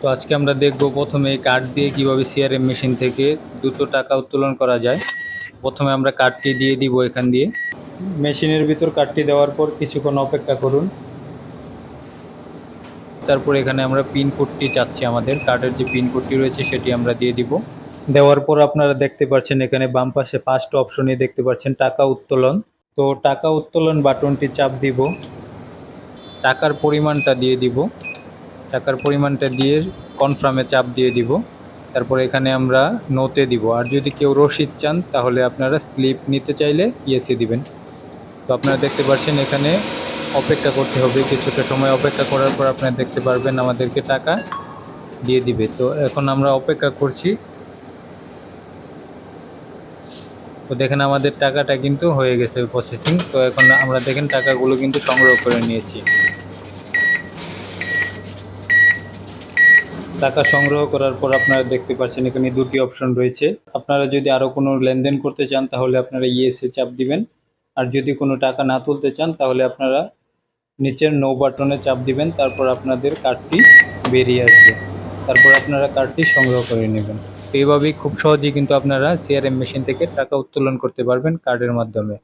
তো আজকে আমরা দেখব প্রথমে কার্ড দিয়ে কীভাবে সিআরএম মেশিন থেকে দ্রুত টাকা উত্তোলন করা যায়। প্রথমে আমরা কার্ডটি দিয়ে দিব এখান দিয়ে। মেশিনের ভিতর কার্ডটি দেওয়ার পর কিছুক্ষণ অপেক্ষা করুন। তারপর এখানে আমরা পিন কোডটি চাচ্ছি আমাদের। কার্ডের যে পিন কোডটি রয়েছে সেটি আমরা দিয়ে দিব। দেওয়ার পর আপনারা দেখতে পাচ্ছেন এখানে বাম পাশে ফার্স্ট অপশনে দেখতে পাচ্ছেন টাকা উত্তোলন। তো টাকা উত্তোলন বাটনটি চাপ দিব। টাকার পরিমাণটা দিয়ে দিব। টাকার পরিমাণটা দিয়ে কনফার্মে চাপ দিয়ে দিব। তারপর এখানে আমরা নোতে দিব। আর যদি কেউ রসিদ চান, তাহলে আপনারা স্লিপ নিতে চাইলে ইয়েসে দিবেন। তো আপনারা দেখতে পাচ্ছেন এখানে অপেক্ষা করতে হবে। কিছুটা সময় অপেক্ষা করার পর আপনারা দেখতে পারবেন আমাদেরকে টাকা দিয়ে দিবে। তো এখন আমরা অপেক্ষা করছি। তো দেখেন আমাদের টাকাটা কিন্তু হয়ে গেছে প্রসেসিং তো এখন আমরা দেখেন টাকাগুলো কিন্তু সংগ্রহ করে নিয়েছি। টাকা সংগ্রহ করার পর আপনারা দেখতে পাচ্ছেন এখানে দুটি অপশন রয়েছে। আপনারা যদি আরও কোনো লেনদেন করতে চান, তাহলে আপনারা ইয়েসে চাপ দিবেন। আর যদি কোনো টাকা না তুলতে চান, তাহলে আপনারা নিচের নো বাটনে চাপ দিবেন, তারপর আপনাদের কার্ডটি বেরিয়ে আসবে। তারপর আপনারা কার্ডটি সংগ্রহ করে নেবেন। এইভাবেই খুব সহজেই কিন্তু আপনারা সিআরএম মেশিন থেকে টাকা উত্তোলন করতে পারবেন কার্ডের মাধ্যমে।